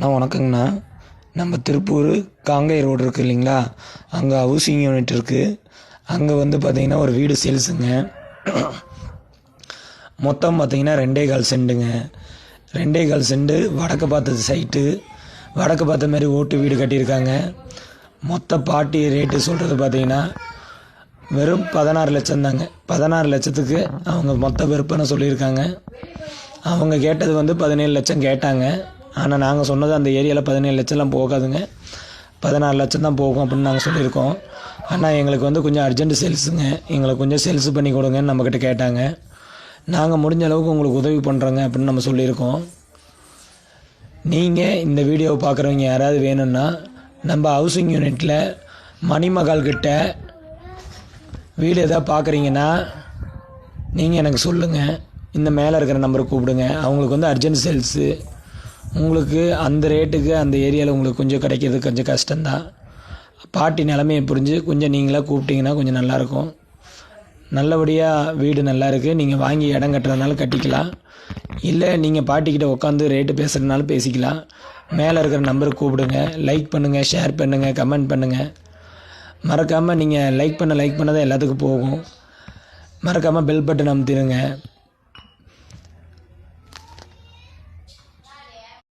அண்ணா வணக்கங்கண்ணா. நம்ம திருப்பூர் காங்கை ரோடு இருக்குது இல்லைங்களா? அங்கே ஹவுசிங் யூனிட் இருக்குது அங்கே வந்து பார்த்திங்கன்னா ஒரு வீடு சேல்ஸுங்க. மொத்தம் பார்த்தீங்கன்னா ரெண்டே கால் செண்டுங்க ரெண்டே கால் செண்டு வடக்கு பார்த்தது சைட்டு வடக்கு பார்த்த மாதிரி ஓட்டு வீடு கட்டியிருக்காங்க. மொத்த பாட்டி ரேட்டு சொல்கிறது பார்த்தீங்கன்னா வெறும் பதினாறு லட்சம் தாங்க. பதினாறு லட்சத்துக்கு அவங்க மொத்த விற்பனை சொல்லியிருக்காங்க. அவங்க கேட்டது வந்து பதினேழு லட்சம் கேட்டாங்க. ஆனால் நாங்கள் சொன்னது அந்த ஏரியாவில் பதினேழு லட்சம்லாம் போகாதுங்க. பதினாறு லட்சம் தான் போகும் அப்படின்னு நாங்கள் சொல்லியிருக்கோம். ஆனால் எங்களுக்கு வந்து கொஞ்சம் அர்ஜென்ட் சேல்ஸுங்க எங்களுக்கு கொஞ்சம் சேல்ஸ் பண்ணி கொடுங்கன்னு நம்மக்கிட்ட கேட்டாங்க. நாங்கள் முடிஞ்ச அளவுக்கு உங்களுக்கு உதவி பண்ணுறோங்க அப்படின்னு நம்ம சொல்லியிருக்கோம். நீங்கள் இந்த வீடியோவை பார்க்குறவங்க யாராவது வேணும்னா நம்ம ஹவுசிங் யூனிட்டில் மணிமகால் கிட்ட வீடு எதாவது பார்க்குறீங்கன்னா நீங்கள் எனக்கு சொல்லுங்கள் இந்த மேலே இருக்கிற நம்பருக்கு கூப்பிடுங்க. அவங்களுக்கு வந்து அர்ஜென்ட் சேல்ஸு உங்களுக்கு அந்த ரேட்டுக்கு அந்த ஏரியாவில் உங்களுக்கு கொஞ்சம் கிடைக்கிறது கொஞ்சம் கஷ்டம்தான். பாட்டி நிலமையை புரிஞ்சு கொஞ்சம் நீங்களாக கூப்பிட்டிங்கன்னா கொஞ்சம் நல்லாயிருக்கும். நல்லபடியாக வீடு நல்லா இருக்குது நீங்கள் வாங்கி இடம் கட்டுறதுனால கட்டிக்கலாம். இல்லை நீங்கள் பாட்டிக்கிட்ட உட்காந்து ரேட்டு பேசுகிறதுனால பேசிக்கலாம். மேலே இருக்கிற நம்பருக்கு கூப்பிடுங்க. லைக் பண்ணுங்கள் ஷேர் பண்ணுங்கள் கமெண்ட் பண்ணுங்கள் மறக்காமல் நீங்கள் லைக் பண்ண லைக் பண்ண தான் எல்லாத்துக்கும் போகும். மறக்காமல் பெல் பட்டன் அமுத்திடுங்க.